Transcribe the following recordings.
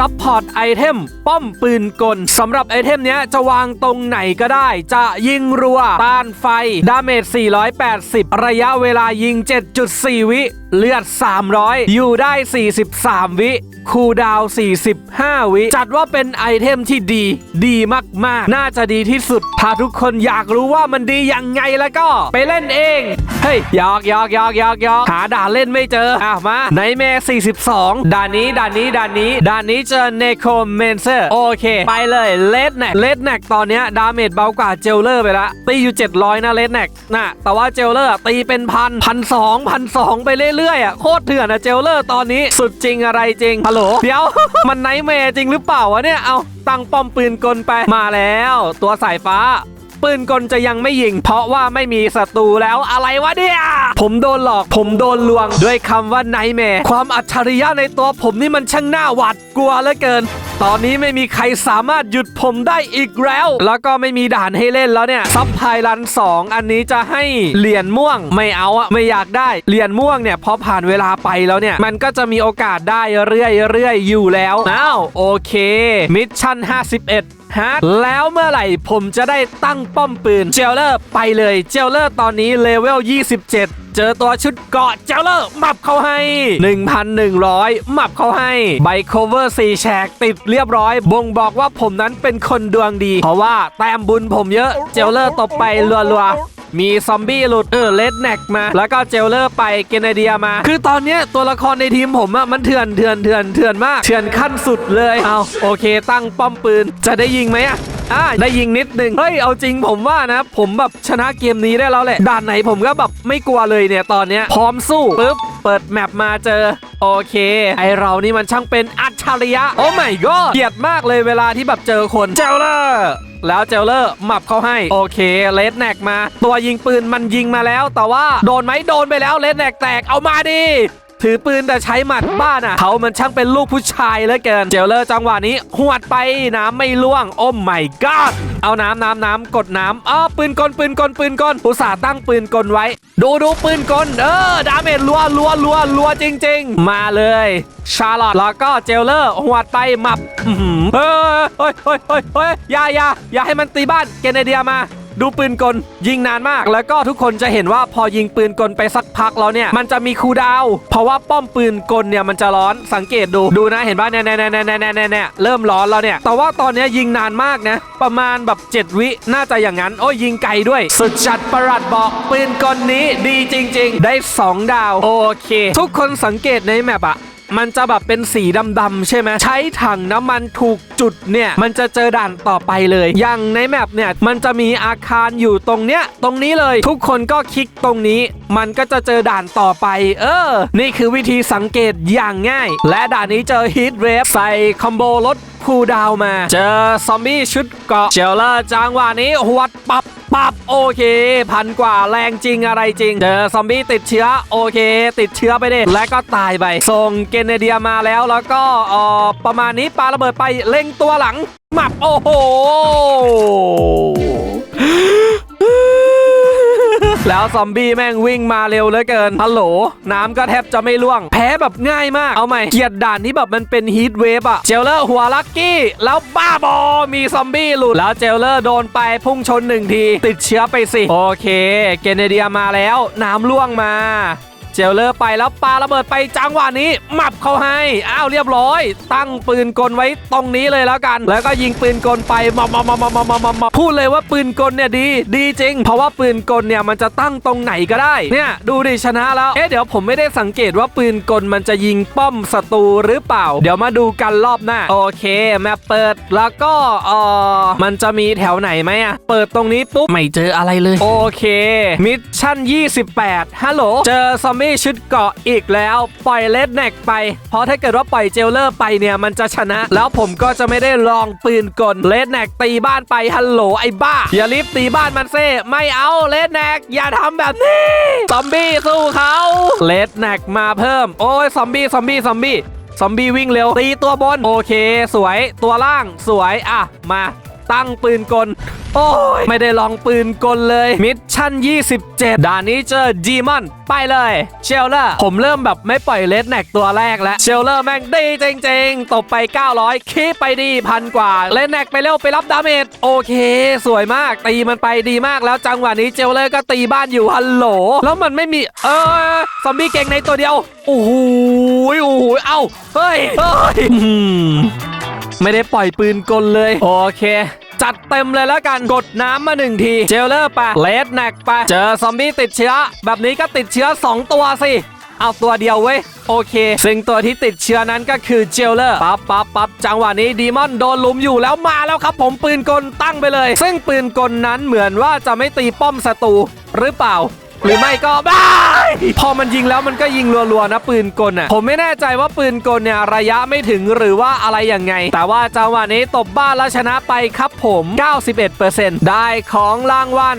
ซัพพอร์ตไอเทมป้อมปืนกลสำหรับไอเทมนี้จะวางตรงไหนก็ได้ จะยิงรัวต้านไฟ ดาเมจ 480 ระยะเวลายิง 7.4 วิเลือด 300 อยู่ได้ 43 วิคูดาว 45 วิ จัดว่าเป็นไอเทมที่ดี ดีมาก ๆ น่าจะดีที่สุด ถ้าทุกคนอยากรู้ว่ามันดียังไงแล้วก็ ไปเล่นเอง เฮ้ยยอกยอกยอกยอกยอกหาด่านเล่นไม่เจอ อะมาไนเมย์42 ด่านนี้ ด่านนี้ ด่านนี้ ด่านนี้เจอเนโครเมนเซอร์ โอเค ไปเลยเลดแน็กเลดแน็กตอนเนี้ยดาเมจเบากว่าเจลเลอร์ไปละตีอยู่ 700 นะเลดแน็กนะแต่ว่าเจลเลอร์ตีเป็นพันพันสองพันสองไปเรื่อยๆอะโคตรเถื่อนอะเจลเลอร์ตอนนี้สุดจริงอะไรจริงฮัลโหลเดี๋ยว มันไนเมร์จริงหรือเปล่าวะเนี่ยเอาตั้งป้อมปืนกลไปมาแล้ว ตัวสายฟ้าปืนกลจะยังไม่ยิง เพราะว่าไม่มีศัตรูแล้วอะไรวะเนี่ยผมโดนหลอก ผมโดนลวง ด้วยคำว่าไนแมร์ความอัจฉริยะในตัวผมนี่มันช่างน่าหวาดกลัวเหลือเกิน ตอนนี้ไม่มีใครสามารถหยุดผมได้อีกแล้ว แล้วก็ไม่มีด่านให้เล่นแล้วเนี่ย ซับไพลัน 2 อันนี้จะให้เหรียญม่วง ไม่เอาอะไม่อยากได้ เหรียญม่วงเนี่ยพอผ่านเวลาไปแล้วเนี่ย มันก็จะมีโอกาสได้เรื่อยๆอยู่แล้วอ้าวโอเค มิชชั่น 51ฮะแล้วเมื่อไหร่ผมจะได้ตั้งป้อมปืน เจลเลอร์ไปเลย เจลเลอร์ตอนนี้เลเวล 27 เจอตัวชุดเกาะเจลเลอร์มับเขาให้ 1,100หมับเขาให้ ใบโคเวอร์4แฉกติดเรียบร้อย บ่งบอกว่าผมนั้นเป็นคนดวงดี เพราะว่าแต้มบุญผมเยอะ เจลเลอร์ตบไปรัวๆ มีซอมบี้หลุดเออเลดแน็กมา แล้วก็เจลเลอร์ไปเกเนเดียมา คือตอนเนี้ยตัวละครในทีมผมอะมันเถื่อนเถื่อนเถื่อนเถื่อนมากเถื่อนขั้นสุดเลยเอาโอเค ตั้งป้อมปืนจะได้ยิงไหมอะอ่าได้ยิงนิดนึงเฮ้ยเอาจริงผมว่านะ ผมแบบชนะเกมนี้ได้แล้วแหละด่านไหนผมก็แบบไม่กลัวเลยเนี่ยตอนเนี้ยพร้อมสู้ปุ๊บ เปิดแมปมาเจอ โอเค ไอเรานี่มันช่างเป็นอัจฉริยะ โอ้ไม่ก็เกลียดมากเลยเวลาที่แบบเจอคนเจลเลอร์แล้วเจลเลอร์หมับเข้าให้ โอเคเลดแน็กมา ตัวยิงปืนมันยิงมาแล้ว แต่ว่าโดนไหมโดนไปแล้วเลดแน็กแตกเอามาดิ ถือปืนแต่ใช้หมัดบ้านอะเขามันช่างเป็นลูกผู้ชายเหลือเกิน เจลเลอร์จังหวะนี้หวดไปน้ำไม่ล่วงโอ้ไม่กอดเอาน้ำน้ำน้ำกดน้ำอ้าวปืนกลปืนกลปืนกลอุตส่าห์ตั้งปืนกลไว้ ดูดูปืนกลเออดาเมจรัวรัวรัวรัวจริง ๆ มาเลย ชาร์ลอตแล้วก็เจลเลอร์หวดไปหมับเฮ้ยเฮ้ยเฮ้ยเฮ้ยเฮ้ยอย่าอย่าอย่าให้มันตีบ้านเกนเดียมา ดูปืนกลยิงนานมาก แล้วก็ทุกคนจะเห็นว่าพอยิงปืนกลไปสักพักแล้วเนี่ย มันจะมีคูดาว เพราะว่าป้อมปืนกลเนี่ยมันจะร้อนสังเกตดูดูนะเห็นป่ะเนี่ยเนี่ยเนี่ยเนี่ยเนี่ยเนี่ยเนี่ยเริ่มร้อนแล้วเนี่ย แต่ว่าตอนนี้ยยิงนานมากนะ ประมาณแบบ 7 วิน่าจะอย่างนั้น โอ้ยยิงไกลด้วย สุดจัดประหลัดบอกปืนกลนี้ดีจริง ๆ ได้ 2 ดาว โอเค ทุกคนสังเกตในแมปอะ มันจะแบบเป็นสีดำๆใช่ไหมใช้ถังน้ำมันถูกจุดเนี่ยมันจะเจอด่านต่อไปเลย อย่างในแมปเนี่ยมันจะมีอาคารอยู่ตรงเนี้ยตรงนี้เลยทุกคนก็คลิกตรงนี้ มันก็จะเจอด่านต่อไป เออ นี่คือวิธีสังเกตอย่างง่าย และด่านนี้เจอฮีทเวฟใส่คอมโบลดคูดาวมา เจอซอมบี้ชุดเกาะเจลเลอร์จังหวะนี้หวดปับ ปับโอเค พันกว่าแรงจริงอะไรจริง เจอซอมบี้ติดเชื้อโอเค ติดเชื้อไปดิและก็ตายไป ส่งเกเนเดียมาแล้วแล้วก็อ่อประมาณนี้ปาระเบิดไปเล็งตัวหลังหมับโอ้โห แล้วซอมบี้แม่งวิ่งมาเร็วเหลือเกินฮัลโหลน้ำก็แทบจะไม่ล่วง แพ้แบบง่ายมากเอาใหม่เกียดด่านที่แบบมันเป็นฮีทเวฟอะเจลเลอร์หัวลักกี้ แล้วบ้าบอมีซอมบี้หลุดแล้วเจลเลอร์โดนไปพุ่งชนหนึ่งที ติดเชื้อไปสิ โอเค เกเนเดียมาแล้ว น้ำล่วงมา เจลเลอร์ไปแล้วปาระเบิดไปจังหวะนี้หมับเขาให้อ้าวเรียบร้อย ตั้งปืนกลไว้ตรงนี้เลยแล้วกัน แล้วก็ยิงปืนกลไปมอมมอมมอมมอมมอมพูดเลยว่าปืนกลเนี่ยดี ดีจริง เพราะว่าปืนกลเนี่ยมันจะตั้งตรงไหนก็ได้เนี่ยดูดิชนะแล้วเอ๊ะเดี๋ยวผมไม่ได้สังเกตว่าปืนกลมันจะยิงป้อมศัตรูหรือเปล่า เดี๋ยวมาดูกันรอบหน้าโอเคแมปเปิดแล้วก็เออมันจะมีแถวไหนไหมอะเปิดตรงนี้ปุ๊บไม่เจออะไรเลย โอเคมิชชั่น 28ฮัลโหลเจอซอมบี้ชุดเกาะอีกแล้ว ปล่อยเลดแน็กไป เพราะถ้าเกิดว่าปล่อยเจลเลอร์ไปเนี่ยมันจะชนะ แล้วผมก็จะไม่ได้ลองปืนกลเลดแน็กตีบ้านไปฮัลโหลไอ้บ้า อย่ารีบตีบ้านมันเซ่ไม่เอาเลดแน็กอย่าทำแบบนี้ซอมบี้สู้เขาเลดแน็กมาเพิ่ม โอ้ยซอมบี้ซอมบี้ซอมบี้ซอมบี้วิ่งเร็วตีตัวบน โอเค สวยตัวล่างสวยอะ มา ตั้งปืนกล โอ้ย ไม่ได้ลองปืนกลเลย มิชชั่น 27 ด่านนี้เจอดีมอน ไปเลย เชลเลอร์ ผมเริ่มแบบไม่ปล่อยเลดแน็กตัวแรกแล้ว เชลเลอร์แม่งดีจริง ๆ ตบไป 900 คีไปดีพันกว่า เลดแน็กไปเร็วไปรับดาเมจ โอเค สวยมาก ตีมันไปดีมากแล้วจังหวะนี้เจลเลอร์ก็ตีบ้านอยู่ฮัลโหล แล้วมันไม่มี เออ ซอมบี้เก่งในตัวเดียว โอ้โห โอ้โห เอ้า เฮ้ย เฮ้ย ไม่ได้ปล่อยปืนกลเลย โอเค จัดเต็มเลยแล้วกันกดน้ำมาหนึ่งที เจลเลอร์ไปเลดแนกไป เจอซอมบี้ติดเชื้อ แบบนี้ก็ติดเชื้อ 2 ตัวสิ เอาตัวเดียวเว้ย โอเค ซึ่งตัวที่ติดเชื้อนั้นก็คือเจลเลอร์ปั๊บปั๊บปั๊บจังหวะนี้ดีมอนโดนลุมอยู่แล้วมาแล้วครับ ผมปืนกลตั้งไปเลย ซึ่งปืนกลนั้นเหมือนว่าจะไม่ตีป้อมศัตรูหรือเปล่า หรือไม่ก็บ้าพอมันยิงแล้วมันก็ยิงรัวๆนะปืนกลอะผมไม่แน่ใจว่าปืนกลเนี่ยระยะไม่ถึงหรือว่าอะไรอย่างไง แต่ว่าจังหวะนี้ตบบ้านแล้วชนะไปครับผม 91%ได้ของรางวัล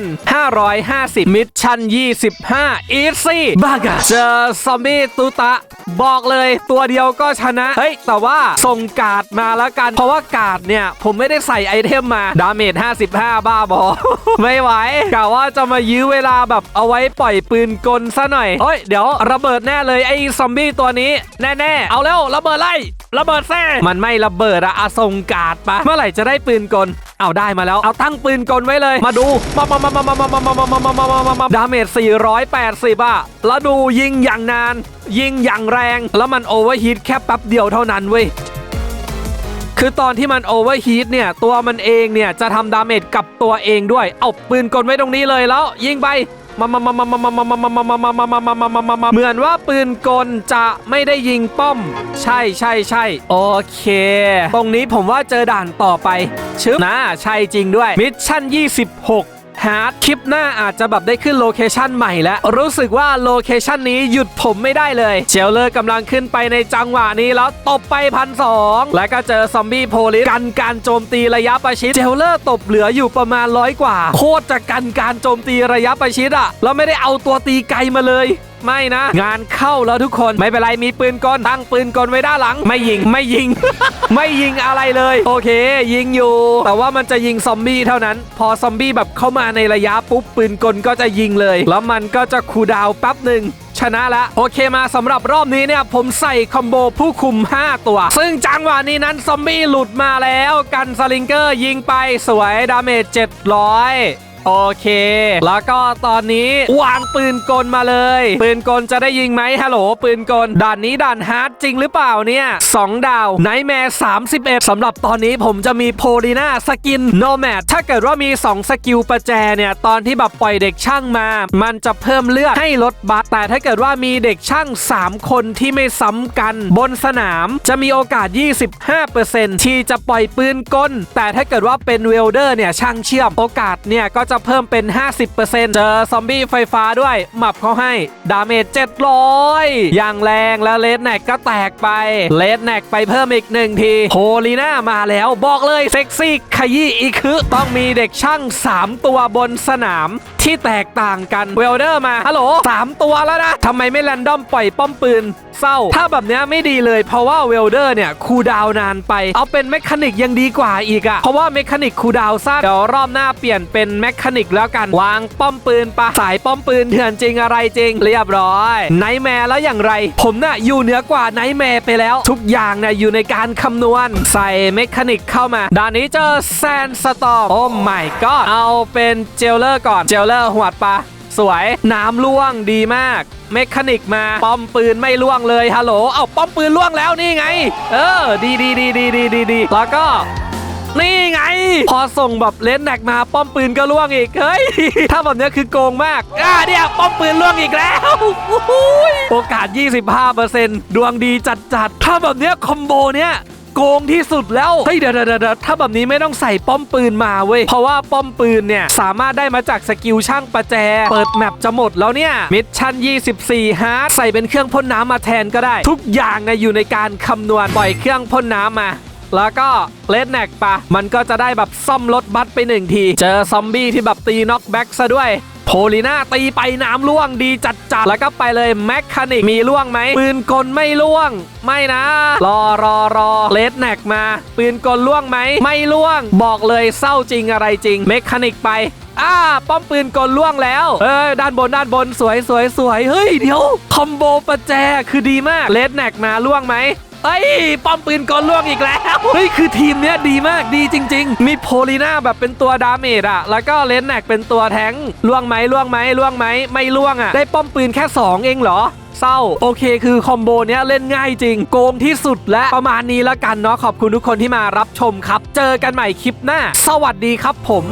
550 มิชชั่น 25 อีซี่บากะเจอซอมบี้ตุตะ บอกเลยตัวเดียวก็ชนะ เฮ้ย แต่ว่าส่งกาดมาแล้วกัน เพราะว่ากาดเนี่ย ผมไม่ได้ใส่ไอเทมมา ดาเมจ 55 บ้าบอ ไม่ไหวกะว่าจะมายื้อเวลาแบบเอาไว้ปล่อยปืนกลซะหน่อยเฮ้ยเดี๋ยวระเบิดแน่เลยไอ้ซอมบี้ตัวนี้แน่ๆเอาแล้วระเบิดไล่ระเบิดแซ่มันไม่ระเบิดอะอะส่งกาดปะเมื่อไหร่จะได้ปืนกลเอาได้มาแล้วเอาตั้งปืนกลไว้เลย มาดูมามามามามามามามามามามามามามาดาเมจ480อะแล้วดูยิงอย่างนาน ยิงอย่างแรง แล้วมันโอเวอร์ฮีทแค่แป๊บเดียวเท่านั้นเว้ยคือตอนที่มันโอเวอร์ฮีทเนี่ย ตัวมันเองเนี่ย จะทำดาเมจกับตัวเองด้วย เอาปืนกลไว้ตรงนี้เลยแล้ว ยิงไป มามามามามามามามามามามามามามามามามามาเหมือนว่าปืนกลจะไม่ได้ยิงป้อม ใช่ใช่ใช่โอเค ตรงนี้ผมว่าเจอด่านต่อไปชึบนะใช่จริงด้วยมิชชั่น 26 ฮาร์ดคลิปหน้าอาจจะแบบได้ขึ้นโลเคชันใหม่แล้วรู้สึกว่าโลเคชันนี้หยุดผมไม่ได้เลยเชลเลอร์กำลังขึ้นไปในจังหวะนี้แล้วตบไปพันสองแล้วก็เจอซอมบี้โพลิสกันการโจมตีระยะประชิดเชลเลอร์ตบเหลืออยู่ประมาณร้อยกว่า โคตรจะกันการโจมตีระยะประชิดอะแล้วไม่ได้เอาตัวตีไกลมาเลย ไม่นะ งานเข้าแล้วทุกคนไม่เป็นไรมีปืนกลตั้งปืนกลไว้ด้านหลัง ไม่ยิงไม่ยิง ไม่ยิงอะไรเลย โอเค ยิงอยู่ แต่ว่ามันจะยิงซอมบี้เท่านั้น พอซอมบี้แบบเข้ามาในระยะปุ๊บปืนกลก็จะยิงเลย แล้วมันก็จะคูดาวแป๊บหนึ่งชนะละโอเคมาสำหรับรอบนี้เนี่ย ผมใส่คอมโบผู้คุม 5 ตัว ซึ่งจังหวะนี้นั้นซอมบี้หลุดมาแล้ว กันสลิงเกอร์ยิงไปสวยดาเมจ700 โอเค แล้วก็ตอนนี้วางปืนกลมาเลย ปืนกลจะได้ยิงไหมฮัลโหลปืนกลด่านนี้ด่านฮาร์ดจริงหรือเปล่าเนี่ย2ดาวไนแมร์31สำหรับตอนนี้ผมจะมีโพลีน่าสกินโนแมดถ้าเกิดว่ามี 2 สกิลประแจเนี่ย ตอนที่แบบปล่อยเด็กช่างมา มันจะเพิ่มเลือดให้ลดบัฟแต่ถ้าเกิดว่ามีเด็กช่าง 3 คนที่ไม่ซ้ำกัน บนสนามจะมีโอกาส 25%ที่จะปล่อยปืนกล แต่ถ้าเกิดว่าเป็นเวลเดอร์เนี่ยช่างเชื่อมโอกาสเนี่ยก็จะเพิ่มเป็น 50%เจอซอมบี้ไฟฟ้าด้วย หมับเขาให้ ดาเมจ 700 อย่างแรงแล้วเลดแน็กก็แตกไปเลดแน็กไปเพิ่มอีกหนึ่งทีโพลีน่ามาแล้วบอกเลยเซ็กซี่ขยี้อีคือต้องมีเด็กช่าง 3 ตัวบนสนามที่แตกต่างกันเวลเดอร์มาฮัลโหล3ตัวแล้วนะทำไมไม่แรนดอมปล่อยป้อมปืนเศร้า ถ้าแบบนี้ไม่ดีเลยเพราะว่าเวลเดอร์เนี่ยคูดาวนานไป เอาเป็นแมคานิกยังดีกว่าอีกอะเพราะว่าแมคานิกคูดาวสั้นเดี๋ยวรอบหน้าเปลี่ยนเป็นแมคานิกแล้วกัน วางป้อมปืนปะสายป้อมปืนเถื่อนจริงอะไรจริง เรียบร้อยไนแมร์แล้วอย่างไร ผมน่ะอยู่เหนือกว่าไนแมร์ไปแล้ว ทุกอย่างน่ะอยู่ในการคำนวณ ใส่เมคานิกเข้ามาด่านนี้เจอแซนสตอมโอ้ไม่ก็เอาเป็นเจลเลอร์ก่อนเจลเลอร์หวดปะสวย น้ำล่วงดีมาก เมคานิกมา ป้อมปืนไม่ล่วงเลยฮัลโหล เอาป้อมปืนล่วงแล้วนี่ไง เออ ดีดีดีดีดีดีดีแล้วก็ นี่ไง พอส่งแบบเลนแนกมาป้อมปืนก็ล่วงอีก เฮ้ย ถ้าแบบนี้คือโกงมากอ่าเนี่ย ป้อมปืนล่วงอีกแล้ว โอกาส 25%ดวงดีจัดจัดๆถ้าแบบเนี้ยคอมโบเนี้ยโกงที่สุดแล้ว เฮ้ยเดี๋ยวเดี๋ยวเดี๋ยวถ้าแบบนี้ไม่ต้องใส่ป้อมปืนมาเว้ย เพราะว่าป้อมปืนเนี่ย สามารถได้มาจากสกิลช่างประแจ เปิดแมปจะหมดแล้วเนี่ย มิชชั่น 24ฮาร์ดใส่เป็นเครื่องพ่นน้ำมาแทนก็ได้ ทุกอย่างเนี่ยอยู่ในการคำนวณ ปล่อยเครื่องพ่นน้ำมา แล้วก็เลดแน็กปะมันก็จะได้แบบซ่อมรถบัสไปหนึ่งที เจอซอมบี้ที่แบบตีน็อกแบ็กซะด้วยโพลีน่าตีไปน้ำล่วงดีจัดจัดๆแล้วก็ไปเลยแมคคานิกมีล่วงไหมปืนกลไม่ล่วง ไม่นะ รอรอรอเลดแน็กมา ปืนกลล่วงไหม ไม่ล่วง บอกเลยเศร้าจริงอะไรจริงเมคคานิกไปอ่าป้อมปืนกลล่วงแล้ว เอ้ยด้านบนด้านบนสวยสวยสวยเฮ้ยเดี๋ยว คอมโบประแจคือดีมากเลดแน็กมาล่วงไหม เอ้ยป้อมปืนกลล่วงอีกแล้ว เฮ้ย คือทีมเนี้ยดีมากดีจริง ๆ มีโพลีน่าแบบเป็นตัวดาเมจอะแล้วก็เลดแนกเป็นตัวแทงล่วงไหมล่วงไหมล่วงไหมไม่ล่วงอะได้ป้อมปืนแค่ 2 เองเหรอเศร้าโอเคคือคอมโบเนี้ยเล่นง่ายจริง โกงที่สุดและประมาณนี้แล้วกันเนาะขอบคุณทุกคนที่มารับชมครับ เจอกันใหม่คลิปหน้า สวัสดีครับผม